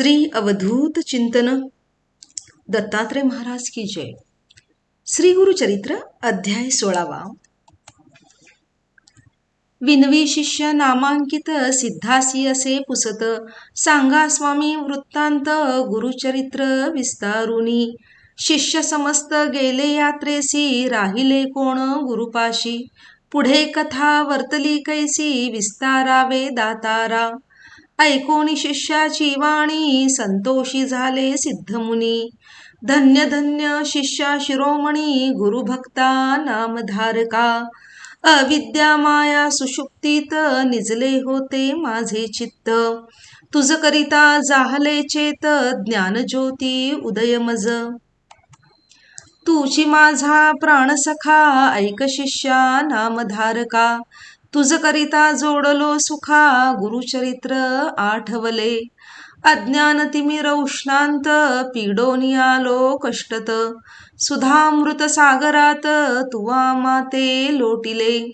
श्री अवधूत चिंतन. दत्तात्रय महाराज की जय. श्री गुरुचरित्र अध्याय सोळावा. विनवी शिष्य नामांकित सिद्धासी असे पुसत सांगा स्वामी वृत्तांत गुरुचरित्र विस्तारुनी. शिष्य समस्त गेले यात्रेसी राहिले कोण गुरुपाशी. पुढे कथा वर्तली कैसी विस्तारावे दातारा. ऐकोनी शिष्याची वाणी संतोषी झाले सिद्धमुनी. धन्य धन्य शिष्या शिरोमणी गुरुभक्ता नामधारका. अविद्या माया सुषुप्तीत निजले होते माझे चित्त. तुझ करिता जाहले चेत ज्ञानज्योती उदय मज तुची माझा प्राणसखा ऐक शिष्या नामधारका. तुझ करिता जोडलो सुखा गुरुचरित्र आठवले. अज्ञान तिमिर उष्णांत पिडोनी आलो कष्टत. सुधामृत सागरात तुवा माते लोटिले.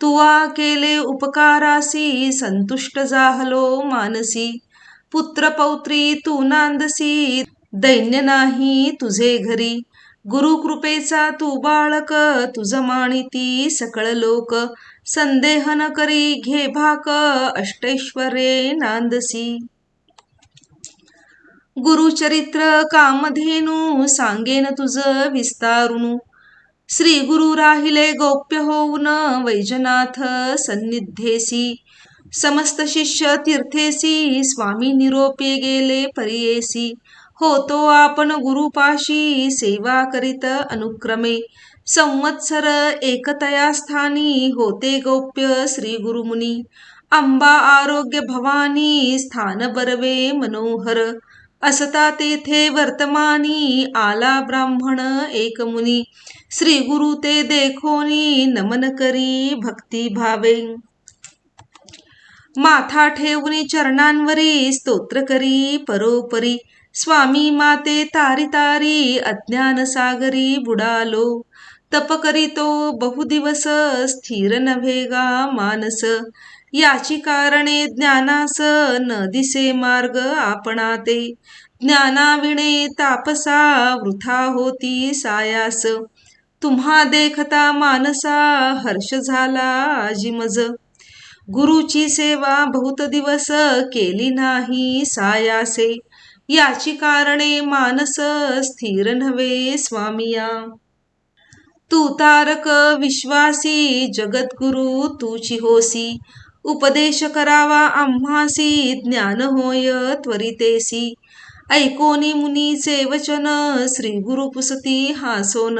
तुवा केले उपकारासी संतुष्ट जाहलो मानसी. पुत्र पौत्री तू नांदसी दैन्य नाही तुझे घरी. गुरुकृपेचा तू बाळक तुझ माणिती सकळ लोक. संदेह न करी घे भाक अष्टैश्वरे नांदसी. गुरुचरित्र कामधेनू सांगेन तुझ विस्तारुणू श्री गुरु राहिले गोप्य होऊन वैजनाथ सन्निध्येसी समस्त शिष्य तीर्थेसी स्वामी निरोपे गेले परियेसी. होतो आपण गुरुपाशी सेवा करीत अनुक्रमे. संवत्सर एकतया स्थानी होते गोप्य श्री गुरुमुनी. अंबा आरोग्य भवानी स्थान बरवे मनोहर. असता तेथे वर्तमानी आला ब्राह्मण एक मुनी. श्री गुरु ते देखोनी नमन करी भक्ती भावे. माथा ठेवणी चरणांवरी स्तोत्र करी परोपरी. स्वामी माते तारी तारी अज्ञान सागरी बुडालो. तप करीतो बहुदिवस स्थिर नव्हेगा मानस. याची कारणे ज्ञानास न दिसे मार्ग आपणाते. ज्ञानाविणे तापसा वृथा होती सायास. तुम्हा देखता मानसा हर्ष झाला आजिमज. गुरुची सेवा बहुत दिवस केली नाही सायासे. याची कारणे मानस स्थिर नव्हे स्वामिया. तू तारक विश्वासी जगद्गुरु तूची होसी उपदेश करावा आम्हासी ज्ञान होय त्वरितेसी. ऐकोनी मुनीचे वचन श्री गुरु पुसती हासोन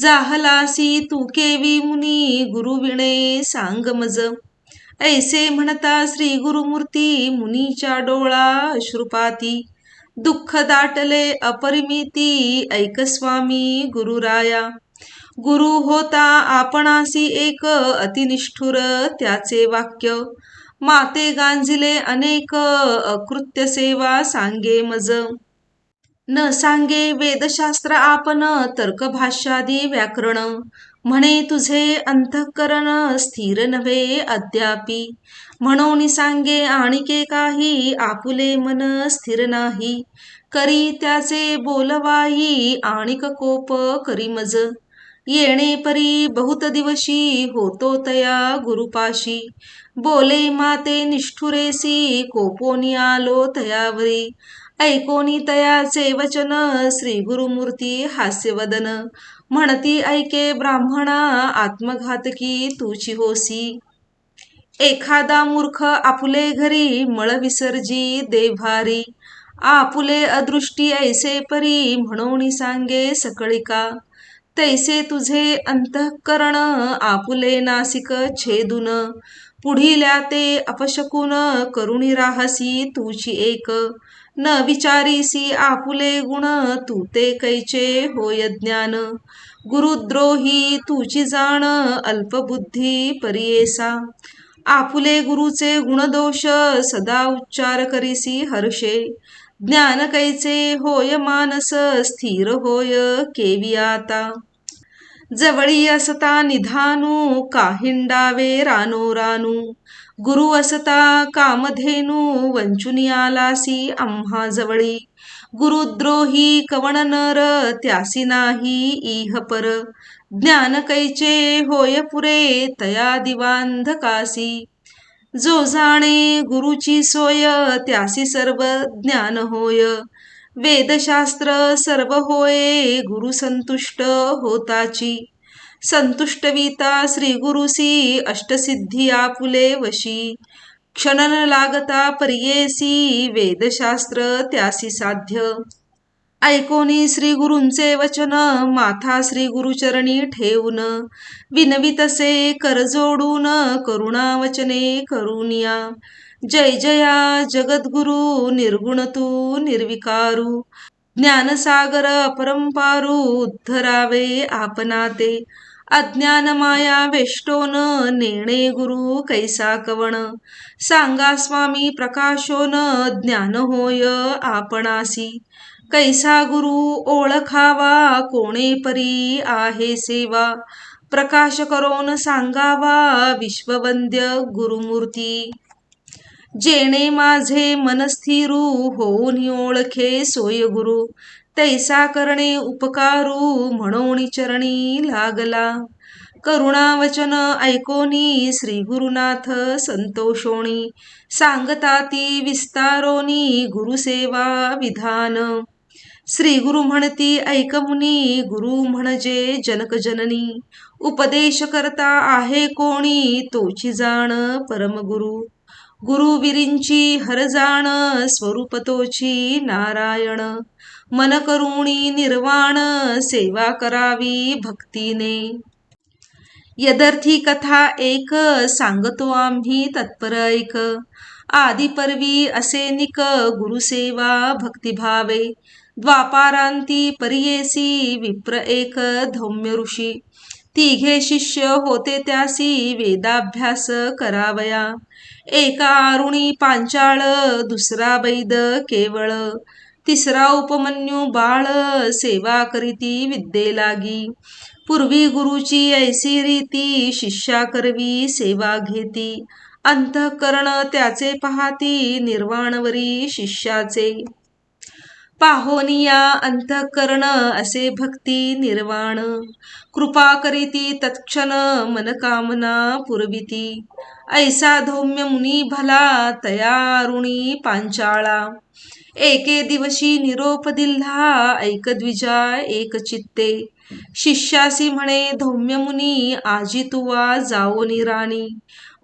जाहलासी तू केवी मुनी गुरुविणे सांग मज. ऐसे म्हणता श्री गुरुमूर्ती मुनीच्या डोळा अश्रुपाती. दुःख दाटले अपरिमिती ऐक स्वामी गुरुराया. गुरु होता आपणासी एक अतिनिष्ठुर त्याचे वाक्य. माते गांजिले अनेक अकृत्य सेवा सांगे मज. न सांगे वेदशास्त्र आपण तर्कभाष्यादी व्याकरण. म्हणे तुझे अंतःकरण स्थिर नव्हे अद्यापी. म्हणून सांगे आणिके काही आपुले मन स्थिर नाही. करी त्याचे बोलवाई आणिक कोप करी मज. येणे परी बहुत दिवशी होतो तया गुरुपाशी. बोले माते निष्ठुरेसी कोपोनी आलो तयावरी. ऐकोनी तयाचे वचन श्री गुरुमूर्ती हास्यवदन. म्हणती ऐके ब्राह्मणा आत्मघातकी तुची होसी. एखादा मूर्ख आपुले घरी मळ विसर्जी देभारी आपुले अदृष्टी ऐसे परी म्हणून सांगे सकळिका. तैसे तुझे अंतःकरण आपुले नासिक छेदून. पुढिल्या ते अपशकुन करुणी राहसी तुची एक. न विचारीसी आपुले गुण तू ते कैचे होय ज्ञान. गुरुद्रोही तुची जाण अल्पबुद्धी परियेसा. आपुले गुरुचे गुणदोष सदा उच्चार करीसी हर्षे. ज्ञान कैचे होय मानस स्थिर होय केवी आता. जवळी असता निधानू काहिंडावे रानो रानू. गुरु असता कामधेनू वंचुनी आलासी आम्हा जवळी. गुरुद्रोही कवण नर त्यासी नाही इह पर. ज्ञान कैचे होय पुरे तया दिवांधकासी. जो जाणे गुरुची सोय त्यासी सर्व ज्ञान होय. वेदशास्त्र सर्व होय गुरु संतुष्ट होताची. संतुष्टविता श्री गुरुसी अष्टसिद्धी आपुले वशी. क्षणन लागता पर्येसी वेदशास्त्र त्यासी साध्य. ऐकोनी श्री गुरूंचे वचन माथा श्री गुरुचरणी ठेवून. विनवितसे करजोडून करुणा वचने करुनिया. जय जया जगद्गुरु निर्गुण तू निर्विकारू. ज्ञानसागर अपरंपारू उद्धरावे आपनाते. अज्ञान माया वेष्टोन नेणे गुरु कैसा कवण सांगा स्वामी प्रकाशोन ज्ञान होय आपणासी. कैसा गुरु ओळखावा कोणे परी आहे सेवा? प्रकाश करोन सांगावा विश्ववंद्य गुरुमूर्ती. जेणे माझे मनस्थिरू होऊन ओळखे सोय गुरु. तैसा करणे उपकारू म्हणून चरणी लागला. करुणावचन ऐकोनी श्री गुरुनाथ संतोषोणी सांगता ती विस्तारोनी गुरुसेवा विधान. श्री गुरु म्हणती ऐकमुनी गुरु म्हणजे जनक जननी. उपदेश करता आहे कोणी तोची जाण परमगुरु गुरुविरींची हरजाण स्वरूप तोची नारायण. मन करुणी निर्वाण सेवा करावी भक्तीने. यदर्थी कथा एक सांगतो आम्ही तत्पर ऐक आदिपर्वी असे निक गुरुसेवा भक्तिभावे. द्वापारांती परियेसी विप्र एक धौम्य ऋषी. तिघे शिष्य होते त्यासी वेदाभ्यास करावया. एका आरुणी पांचाळ दुसरा वैद केवळ. तिसरा उपमन्यू बाळ सेवा करीती विद्ये लागी. पूर्वी गुरुची ऐसी रीती शिष्या करवी सेवा घेती. अंतःकरण त्याचे पाहती निर्वाणवरी शिष्याचे. पाहोनिया अंतःकरण असे भक्ती निर्वाण. कृपा करीती तत्क्षण मनकामना पुरविती ऐसा धौम्य मुनी भला तयारुणी पांचाळा. एके दिवशी निरोप दिल्हा ऐक द्विजा एक चित्ते शिष्यासी म्हणे धौम्य मुनी आजी तुवा जाओ निराणी.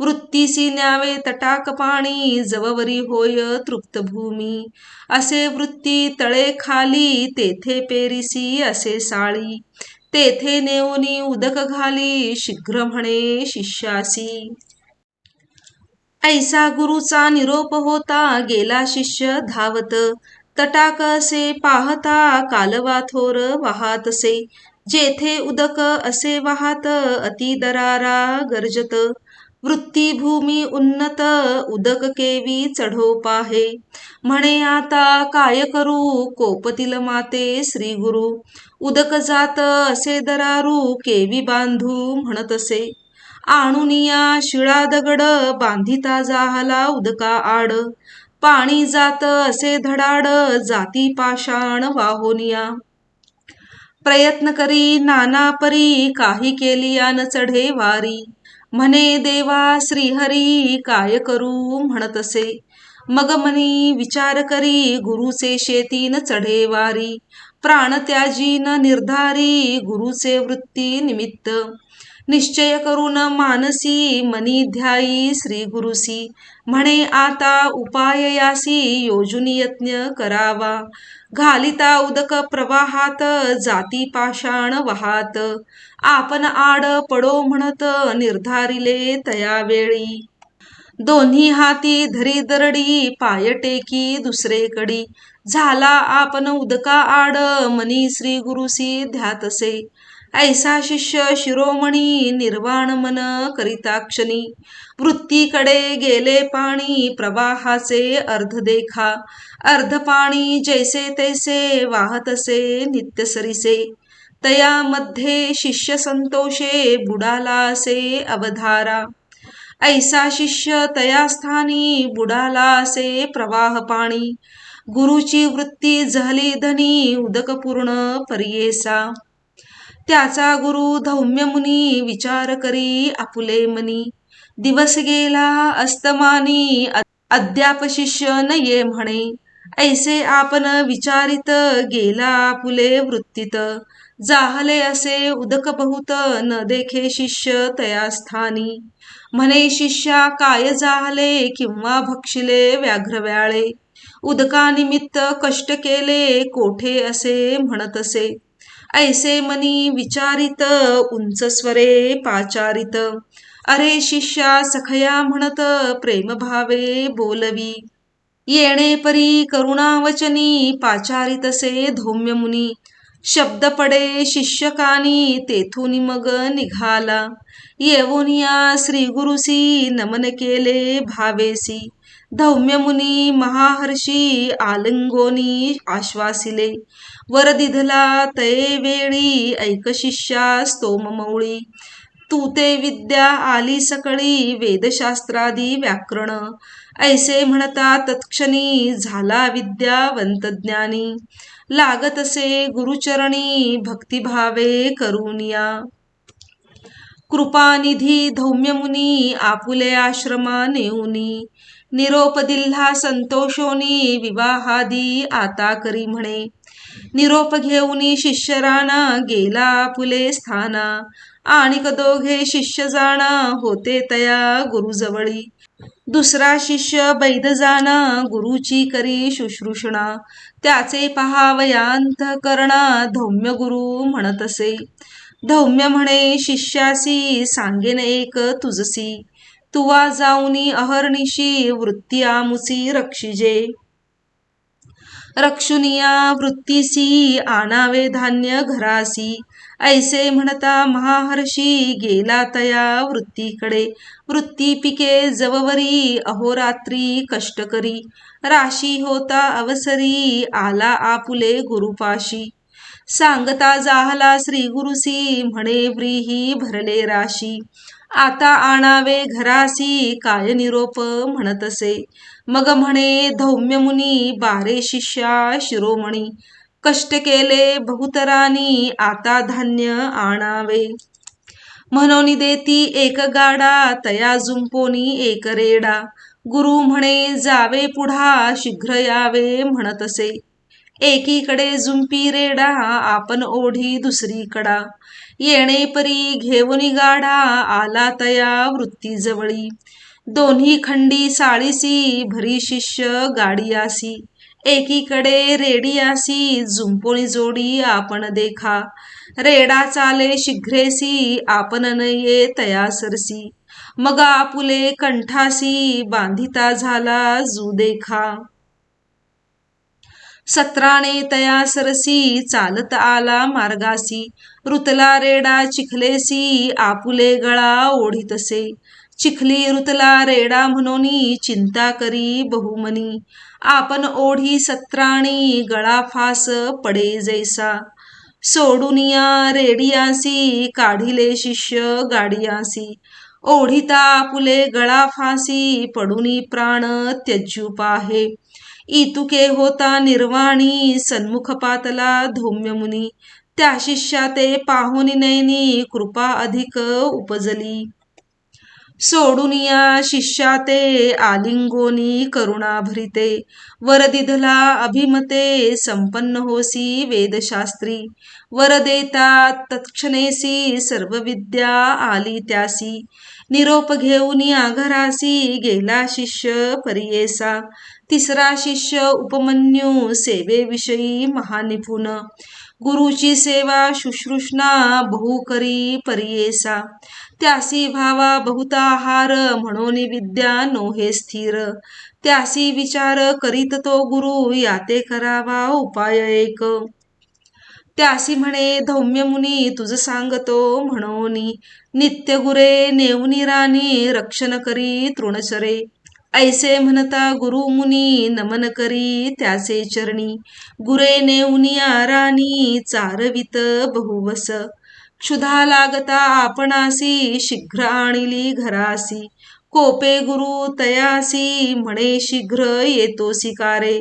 वृत्तीसी न्यावे तटाक पाणी जववरी होय तृप्त भूमी. असे वृत्ती तळे खाली तेथे पेरिसी असे साळी. तेथे नेऊनी उदक घाली शीघ्र म्हणे शिष्यासी. ऐसा गुरुचा निरोप होता गेला शिष्य धावत. तटाक असे पाहता कालवा थोर असे जेथे उदक असे वाहत अति दरारा गरजत. वृत्तीभूमी उन्नत उदक केवी चढो पाहे. म्हणे आता काय करू? कोपतील माते श्री गुरु. उदक जात असे दरारू केवी बांधू म्हणत असे. आणुनिया शिळा दगड बांधिता जाहला उदका आड. पाणी जात असे धडाड जाती पाषाण वाहोनिया. प्रयत्न करी नाना परी काही केली न चढे वारी. म्हणे देवा श्रीहरी काय करू? म्हणतसे मग मनी विचार करी गुरुचे शेतीन चढे वारी. प्राण त्याजीन निर्धारी गुरुचे वृत्ती निमित्त. निश्चय करून मानसी मनी ध्यायी श्री गुरुसी. म्हणे आता उपाय यासी योजुनी यत्न करावा. घालिता उदक प्रवाहात जाती पाषाण वहात. आपण आड पडो म्हणत निर्धारिले तया वेळी दोन्ही हाती धरी दरडी पाय टेकी दुसरेकडी. झाला आपण उदका आड मनी श्री गुरुसी ध्यातसे ऐसा शिष्य शिरोमणी निर्वाण मन करिताक्षणी. वृत्तीकडे गेले पाणी प्रवाहाचे अर्ध देखा. अर्ध पाणी जैसे तैसे वाहतसे नित्यसरीसे. तया मध्ये शिष्य संतोषे बुडाला असे अवधारा। ऐसा शिष्य तया स्थानी बुडाला असे प्रवाह पाणी गुरुची वृत्ती झाली धनी उदक पूर्ण परियेसा। त्याचा गुरु धौम्य मुनी विचार करी आपुले मनी। दिवस गेला अस्तमानी अद्याप शिष्य न ये म्हणे। ऐसे आपण विचारित गेला आपुले वृत्तीत। जाहले असे उदक बहुत न देखे शिष्य तया स्थानी. म्हणे शिष्या काय जाहले? किंवा भक्षिले व्याघ्रव्याळे? उदकानिमित्त कष्ट केले कोठे असे म्हणतसे? ऐसे मनी विचारित उंच स्वरे पाचारित. अरे शिष्या सखया म्हणत प्रेमभावे बोलवी. येणे परी करुणावचनी पाचारितसे धौम्य मुनी. शब्द पडे शिष्यकानी तेथून मग निघाला. येवोनिया श्री गुरुसी नमन केले भावेसी. धौम्य मुनी महाहर्षी आलिंगोनी आश्वासिले. वर दिधला तये वेळी ऐक शिष्या स्तोममौळी तू ते विद्या आली सकळी वेदशास्त्रादी व्याकरण. ऐसे म्हणता तत्क्षणी झाला विद्यावंत ज्ञानी. लागत असे गुरुचरणी भक्तिभावे करुनिया कृपानिधी धौम्य मुनी आपुले आश्रमा नेऊनी. निरोप दिल्हा संतोषोनी विवाहादी आता करी म्हणे. निरोप घेऊनी शिष्य राणा गेला आपुले स्थाना. आणि दोघे शिष्य जाणा होते तया गुरुजवळी. दुसरा शिष्य बैद जाणा गुरुची करी शुश्रूषणा. त्याचे पहावयांत करणा धौम्य गुरु म्हणत असे धौम्य म्हणे शिष्यासी सांगेन एक तुझसी तुवा जाऊनी अहर्निशी वृत्ती आमुसी रक्षिजे. रक्षुनिया वृत्तीसी आणावे धान्य घरासी. ऐसे म्हणता महाहर्षी गेला तया वृत्तीकडे. वृत्ती पिके जववरी अहोरात्री कष्टकरी राशी होता अवसरी आला आपुले गुरुपाशी. सांगता जाहला श्री गुरुसी म्हणे व्रीही भरले राशी. आता आणावे घरासी काय निरोप म्हणतसे मग म्हणे धौम्य मुनी बारे शिष्या शिरोमणी. कष्ट केले बहुतरानी आता धान्य आणावे. म्हणून देती एक गाडा तया जुंपोनी एक रेडा. गुरु म्हणे जावे पुढा शीघ्र यावे म्हणतसे. एकीकडे जुंपी रेडा आपण ओढी दुसरीकडा येणे परी घेऊन गाडा आला तया वृत्ती जवळी. दोन्ही खंडी साळीसी भरी शिष्य गाडियासी एकीकडे रेडियासी झुंपोळी जोडी आपण देखा. रेडा चाले शिघ्रेसी आपण नये तया सरसी मग आपुले कंठासी बांधिता झाला जू देखा. सत्राने तया सरसी चालत आला मार्गासी ऋतला रेडा चिखलेसी आपुले गळा ओढितसे चिखली ऋतला रेडा म्हणून चिंता करी बहुमनी. आपण ओढी सत्राणी गळाफास पडे जैसा. सोडुनिया रेडियासी काढिले शिष्य गाडियासी. ओढिता आपुले गळाफासी पडूनी पडुनी प्राण त्यजू पाहे. इतुके होता निर्वाणी सन्मुख पातला धौम्य मुनी. त्या शिष्या ते पाहुनी नैनी कृपा अधिक उपजली. सोडुनिया शिष्या ते आलिंगोनी करुणाभरिते वरदिधला अभिमते संपन्न होसी वेदशास्त्री. वरदेता तत्क्षणेसी सर्व विद्या आली त्यासी. निरोप घेऊन आघरासी गेला शिष्य परियेसा. तिसरा शिष्य उपमन्यू सेवेविषयी महानिपुण. गुरुची सेवा शुश्रूषणा बहुकरी परियेसा. त्यासी भावा बहुताहार म्हणून विद्या नोहे स्थिर. त्यासी विचार करीत तो गुरु याते करावा उपाय एक. त्यासी म्हणे धौम्य मुनी तुझ सांगतो म्हणोनी. नित्य गुरे नेवनी राणी रक्षण करी तृणचरे. ऐसे म्हणता गुरु मुनी नमन करी त्याचे चरणी. गुरे नेवनी राणी चारवित बहुवस. क्षुधा लागता आपणासी शीघ्र आणिली घरासी. कोपे गुरु तयासी म्हणे शीघ्र येतोसी कारे.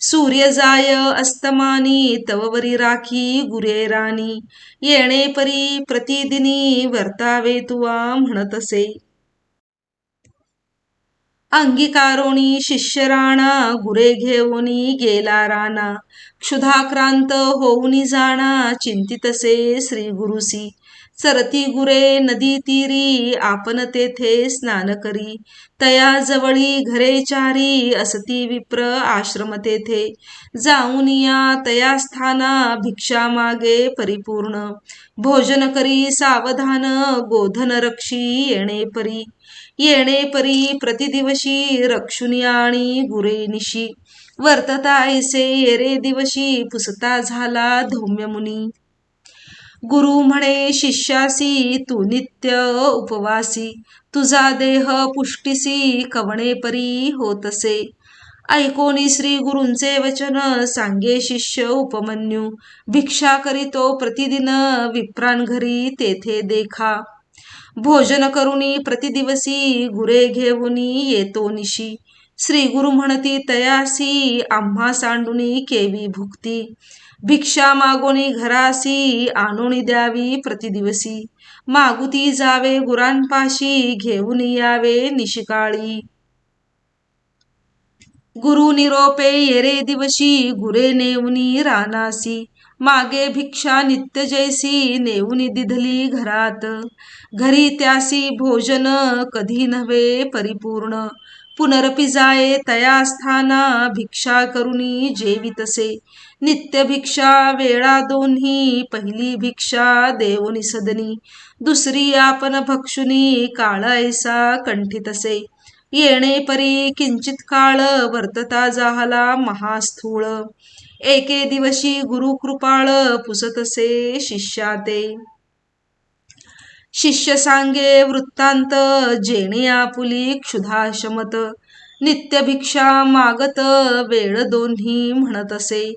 सूर्य जाय अस्तमानी तववरी राखी गुरे राणी. येणे परी प्रतिदिनी वर्तावे तुवा म्हणतसे. अंगीकारोणी शिष्यराणा गुरे घेऊनी गेला राणा. क्षुधाक्रांत होऊनी जाणा चिंतितसे श्री गुरुसी सरती गुरे नदी तीरी आपण तेथे स्नान करी. तया जवळी घरे चारी असती विप्र आश्रम तेथे. जाऊन या तया स्थाना भिक्षा मागे परिपूर्ण. भोजन करी सावधान गोधन रक्षी येणे परी. येणे परी प्रतिदिवशी रक्षुनी आणि गुरेनिशी वर्तता ऐसे येरे दिवशी पुसता झाला धौम्यमुनी गुरु म्हणे शिष्यासी तू नित्य उपवासी. तुझा देह पुष्टीसी कवणे परी होतसे. ऐकोनी श्री गुरूंचे वचन सांगे शिष्य उपमन्यू. भिक्षा करीतो प्रतिदिन विप्रान घरी तेथे देखा. भोजन करुनी प्रतिदिवसी गुरे घेऊनी येतो निशी. श्री गुरु म्हणती तयासी आम्हा सांडुनी केवी भुक्ती. भिक्षा मागोनी घरासी आणून द्यावी प्रतिदिवसी. मागुती जावे गुरांपाशी घेऊन यावे निशिकाळी. गुरु निरोपे येरे दिवशी गुरे नेऊनी रानासी. मागे भिक्षा नित्य जैसी नेऊनी दिधली घरात. घरी त्यासी भोजन कधी नव्हे परिपूर्ण. पुनरपि जाये तया स्थाना भिक्षा करुणी जेवितसे. नित्य भिक्षा वेळा दोन्ही पहिली भिक्षा देवनी सदनी. दुसरी आपण भक्षुनी काळ ऐसा कंठितसे. येणे परी किंचित काळ वर्तता जाहला महास्थूळ. एके दिवशी गुरु कृपाळ पुसतसे शिष्याते. शिष्य सांगे वृत्तांत जेणे आपुली क्षुधाशमत. नित्य भिक्षा मागत वेळ दोन्ही म्हणत असे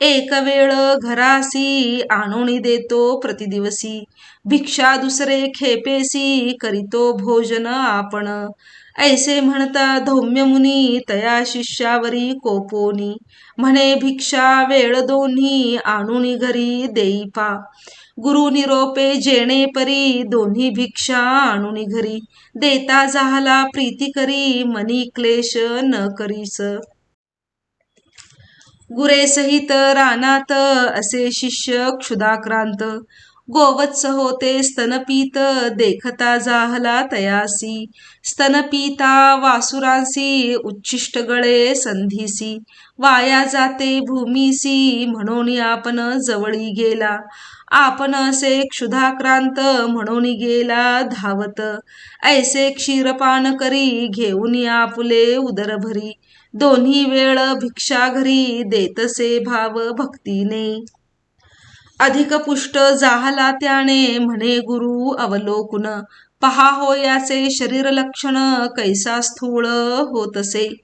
एक वेळ घरासी आणून देतो प्रतिदिवसी. भिक्षा दुसरे खेपेसी करीतो भोजन आपण. ऐसे म्हणता धौम्य मुनी तया शिष्यावरी कोपोनी. म्हणे भिक्षा वेळ दोन्ही आणून घरी देईपा. गुरु निरोपे जेणे परी दोन्ही भिक्षा आणून घरी. देता जाहला प्रीती करी मनी क्लेश न करीस. गुरे सहित रानात असे शिष्य क्षुदाक्रांत गोवत्स होते स्तनपीत देखता जाहला तयासी। स्तनपीता वासुरांसी उच्छिष्ट गळे संधीसी। वाया जाते भूमीसी म्हणून आपण जवळी गेला। आपण असे क्षुधाक्रांत म्हणून गेला धावत। ऐसे क्षीरपान करी घेऊन आपुले उदरभरी। दोन्ही वेळ भिक्षा घरी देतसे भाव भक्तीने। अधिक पुष्ट जाहला त्याने म्हणे गुरु अवलोकुन. पहा हो याचे शरीर लक्षण कैसा स्थूळ होतसे.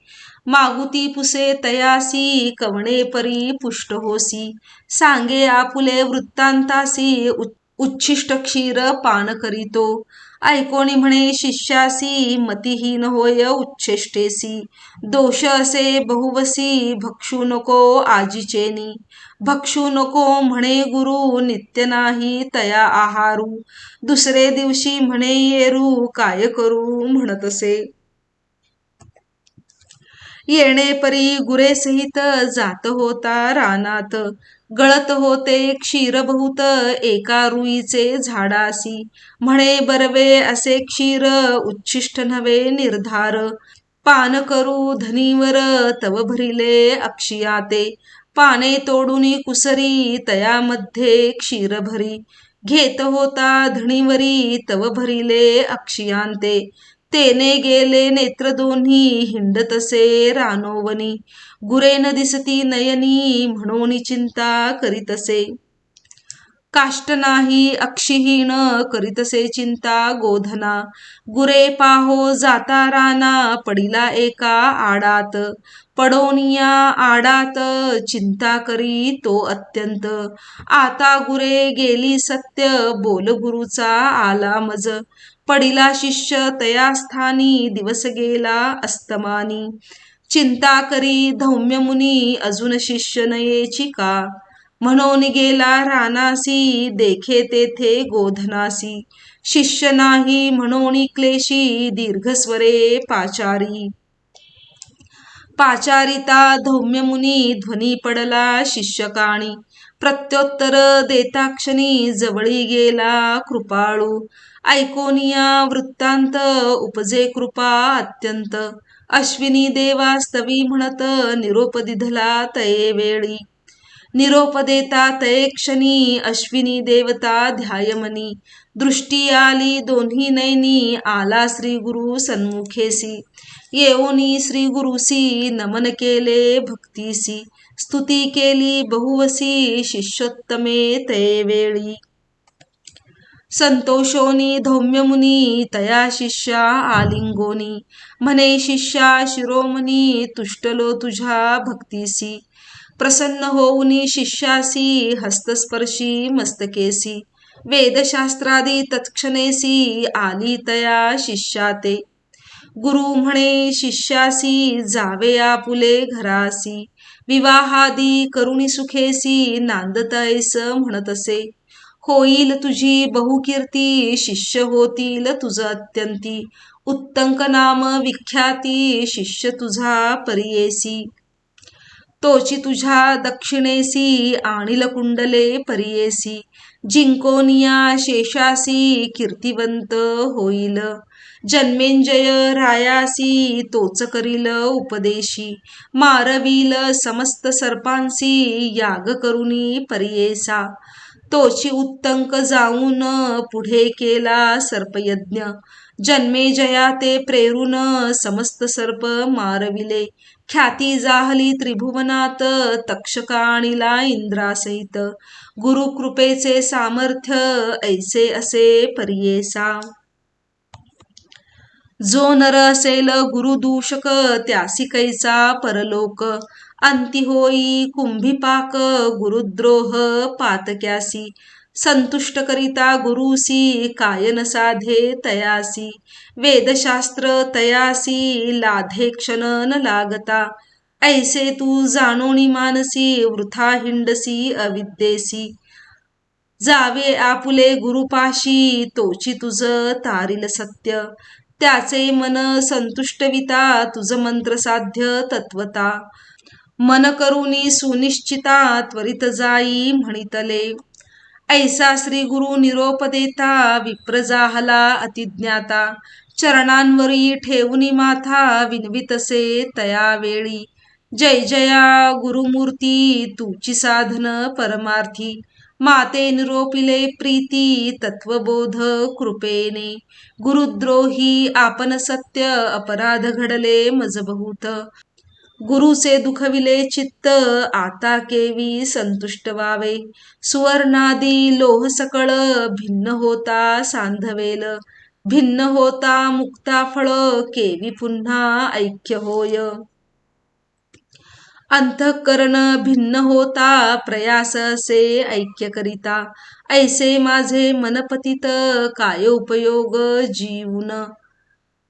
मागुती पुसे तयासी कवणे परी पुष्ट होसी. सांगे आपुले वृत्तांतासी उच्छिष्ट क्षीर पान करीतो. ऐकोणी म्हणे शिष्यासी मतिहीन होय उच्छेष्टेसी. दोष असे बहुवसी भक्षू नको आजीचेनी. भक्षू नको म्हणे गुरु नित्य नाही तया आहारू. दुसरे दिवशी म्हणे येरू काय करू म्हणतसे. येणे परी गुरे सहित जात होता रानात. गळत होते क्षीर बहुत एका रुईचे झाडासी म्हणे बरवे असे क्षीर उच्छिष्ट नव्हे निर्धार. पान करू धनीवर तव भरिले अक्षियाते. पाने तोडून कुसरी तयामध्ये क्षीर भरी. घेत होता धणीवरी तव भरिले अक्षियांते. तेने गेले नेत्र दोन्ही हिंडतसे रानोवनी. गुरे न दिसती नयनी म्हणून चिंता करीतसे काष्ट नाही अक्षीहीन करीतसे चिंता गोधना. गुरे पाहो जाता राना पडिला एका आडात. पडोनिया आडात चिंता करी तो अत्यंत. आता गुरे गेली सत्य बोल गुरुचा आला मज. पडिला शिष्य तया स्थानी दिवस गेला अस्तमानी. चिंता करी धौम्य मुनी अजून शिष्य नयेची का? म्हणून गेला रानासी देखे तेथे गोधनासी. शिष्य नाही म्हणून क्लेशी दीर्घस्वरे पाचारी. पाचारिता धौम्य मुनी ध्वनी पडला शिष्यकाणी. प्रत्योत्तर देताक्षणी जवळी गेला कृपाळू. ऐकोनिया वृत्तांत उपजे कृपा अत्यंत. अश्विनी देवास्तवी म्हणत निरोप दिधला तये वेळी. निरोप देता तये क्षणी अश्विनी देवता ध्यायमनी। दृष्टी आली दोन्ही नैनी आला श्री गुरु सन्मुखेसी। येऊनी श्री गुरुसी नमन केले भक्तीसी। स्तुती केली बहुवसी शिष्योत्तमे तये वेळी। संतोषोनी धौम्यमुनी तया शिष्या आलिंगोनी। म्हणे शिष्या शिरोमनी तुष्टलो तुझ्या भक्तीसी। प्रसन्न होऊनी शिष्यासी हस्तस्पर्शी मस्तकेसी. वेदशास्त्रादी तत्क्षणेसी आली तया शिष्याते. गुरु म्हणे शिष्यासी जावे आपुले घरासी. विवाहादी करुणी सुखेसी नांदतायस म्हणतसे. होईल तुझी बहुकीर्ती शिष्य होतील तुझ अत्यंती. उत्तंक नाम विख्याती शिष्य तुझा परियेसी. तोची तुझ्या दक्षिणेसी आणिल कुंडले परियेसी. जिंकोनिया शेषासी कीर्तिवंत होईल. जन्मेंजय रायासी तोच करील उपदेशी. मारवील समस्त सर्पांसी याग करुनी परियेसा. तोची उत्तंक जाऊन पुढे केला सर्पयज्ञ. जन्मे जया ते प्रेरून समस्त सर्प मारविले. ख्याती जाहली त्रिभुवनात तक्षकाणीला इंद्रासहित. गुरुकृपेचे सामर्थ्य ऐसे असे परियेसा जो नर असेल गुरुदूषक त्यासी कैचा परलोक. अंती होई कुंभीपाक गुरुद्रोह पातक्यासी. संतुष्ट करिता गुरुसी कायन साधे तयासी। वेदशास्त्र तयासी लाधे क्षण न लागता। ऐसे तू जाणोणी मानसी वृथा हिंडसी अविद्येसी। जावे आपुले गुरुपाशी तोची तुझ तारिल सत्य। त्याचे मन संतुष्टविता तुझ मंत्र साध्य तत्वता। मन करुनी सुनिश्चिता त्वरित जाई म्हणितले। ऐसा श्री गुरु निरोप देता विप्रजाहला अतिज्ञाता चरणांवरी ठेवूनी माथा विनवितसे तया वेळी जय जया गुरुमूर्ती तुची साधन परमार्थी. माते निरोपिले प्रीती तत्वबोध कृपेने. गुरुद्रोही आपण सत्य अपराध घडले मज गुरुचे दुखविले चित्त आता केवी संतुष्ट व्हावे सुवर्णादी लोह सकळ भिन्न होता सांधवेल भिन्न होता मुक्ता फळ केवी पुन्हा ऐक्य होय अंतःकरण भिन्न होता प्रयास असे ऐक्य करिता ऐसे माझे मनपतित काय उपयोग जीवन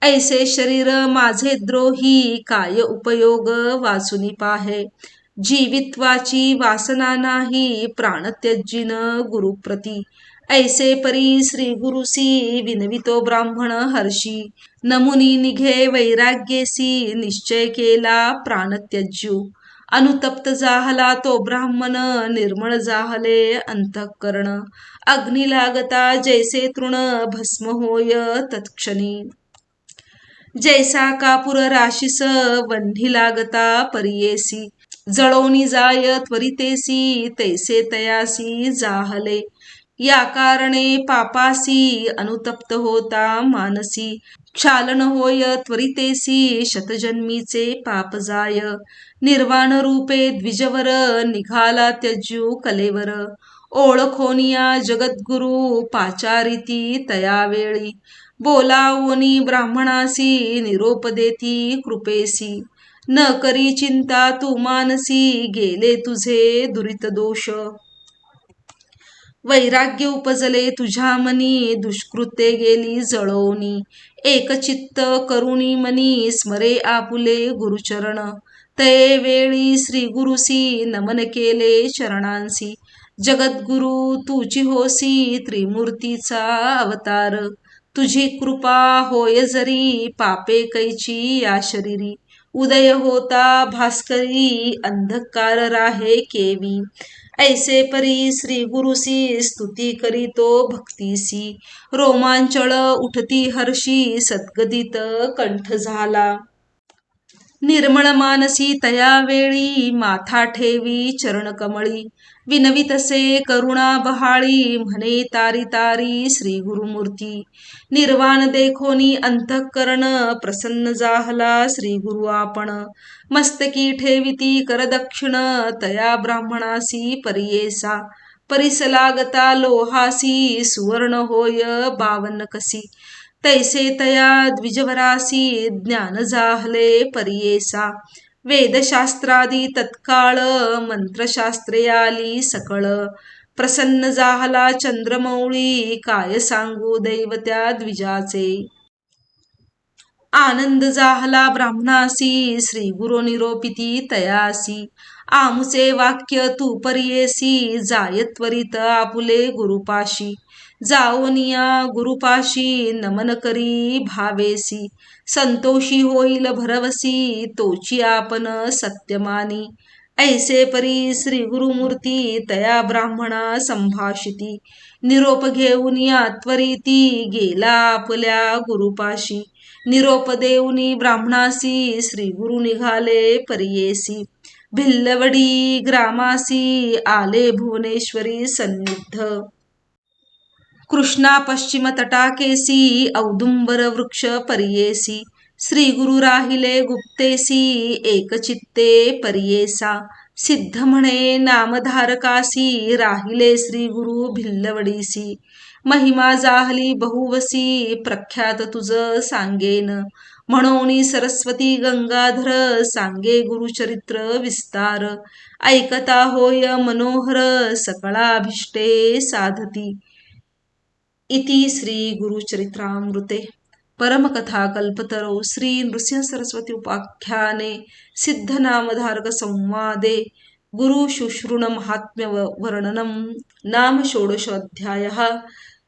ऐसे शरीर माझे द्रोही काय उपयोग? वाचुनी पाहे. जीवित्वाची वासना नाही प्राणत्यजिन गुरुप्रती. ऐसे परी श्री गुरुसी विनवितो ब्राह्मण हर्षी. नमुनी निघे वैराग्येसी निश्चय केला प्राणत्यज्यू अनुतप्त जाहला तो ब्राह्मण निर्मळ जाहले अंतःकरण. अग्नी लागता जैसे तृण भस्म होय तत्क्षणी. जैसा कापुर राशीस वन्ही लागता परियेसी। जळोनी जाय त्वरितेसी तैसे तयासी जाहले। या कारणे पापासी अनुतप्त होता मानसी। क्षालन होय त्वरितेसी शतजन्मीचे पाप जाय। निर्वाण रूपे द्विजवर निघाला त्यजू कलेवर। ओळखोनिया जगद्गुरु पाचारिती तयावेळी। बोलावनी ब्राह्मणासी निरोप देती कृपेसी. न करी चिंता तू मानसी गेले तुझे दुरित दोष. वैराग्य उपजले तुझ्या मनी दुष्कृत्ये गेली जळवणी एकचित्त करुणी मनी स्मरे आपुले गुरुचरण. तये वेळी श्री गुरुसी नमन केले चरणांसी. जगद्गुरु तुची होसी त्रिमूर्तीचा अवतार. तुझी कृपा होय जरी पापे कैची या शरीरी. उदय होता भास्करी अंधकार राहे केवी. ऐसे परी श्री गुरुसी स्तुती करीतो भक्तीसी रोमांचळ उठती हर्षी सद्गदित कंठ झाला. निर्मळ मानसी तया वेळी माथा ठेवी चरण कमळी विनवितसे करुणा बहाळी म्हणे तारी तारी श्री गुरुमूर्ती. निर्वाण देखोनी अंतःकरण प्रसन्न जाहला श्री गुरु आपण. मस्तकी ठेविती करदक्षिण तया ब्राह्मणासी परियेसा. परिसलागता लोहासी सुवर्ण होय बावन कसी. तैसे तया द्विजवरासी ज्ञान जाहले परियेसा. वेदशास्त्रादी तत्काळ मंत्रशास्त्रे आली सकळ. प्रसन्न जाहला चंद्रमौळी काय सांगू दैवत्या द्विजाचे? आनंद जाहला ब्राह्मणासी श्री गुरु निरोपिती तयासी. आमुचे वाक्य तू परियेसी जाय त्वरित आपुले गुरुपाशी जाओनिया गुरुपाशी नमन करी भावेसी. संतोषी होईल भरवसी तोची आपण सत्यमानी ऐसे परी श्री गुरुमूर्ती तया ब्राह्मणा संभाषिती. निरोप घेऊन या त्वरिती गेला आपल्या गुरुपाशी निरोप देऊनी ब्राह्मणासी श्री गुरु निघाले परियेसी. भिल्लवडी ग्रामासी आले भुवनेश्वरी सन्निध कृष्णा पश्चिम तटाकेसी औदुंबर वृक्ष परियेसी. श्री गुरु राहिले गुप्तेसी एकचित्ते परियेसा. सिद्ध म्हणे नामधारकासी राहिले श्री गुरु भिल्लवडीसी. महिमा जाहली बहुवसी प्रख्यात तुझ सांगेन. म्हणून सरस्वती गंगाधर सांगे गुरुचरित्र विस्तार. ऐकता होय मनोहर सकळाभिष्टे साधती. इति श्री गुरुचरित्रामृते. परमकथा कल्पतरो श्री नृसिंह सरस्वती उपाख्याने सिद्धनामधारक संवादे. गुरु महात्म्य वर्णनम. नाम षोडशोऽध्यायः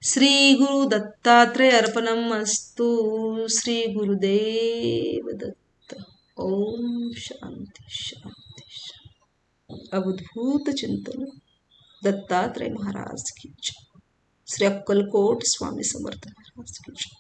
श्री गुरु दत्तात्रय अर्पणम अस्तु श्री गुरुदेव दत्त ओम शांती शांती शांती चिंतन दत्तात्रय महाराज की जय. श्री अक्कलकोट स्वामी समर्थ महाराज की जय.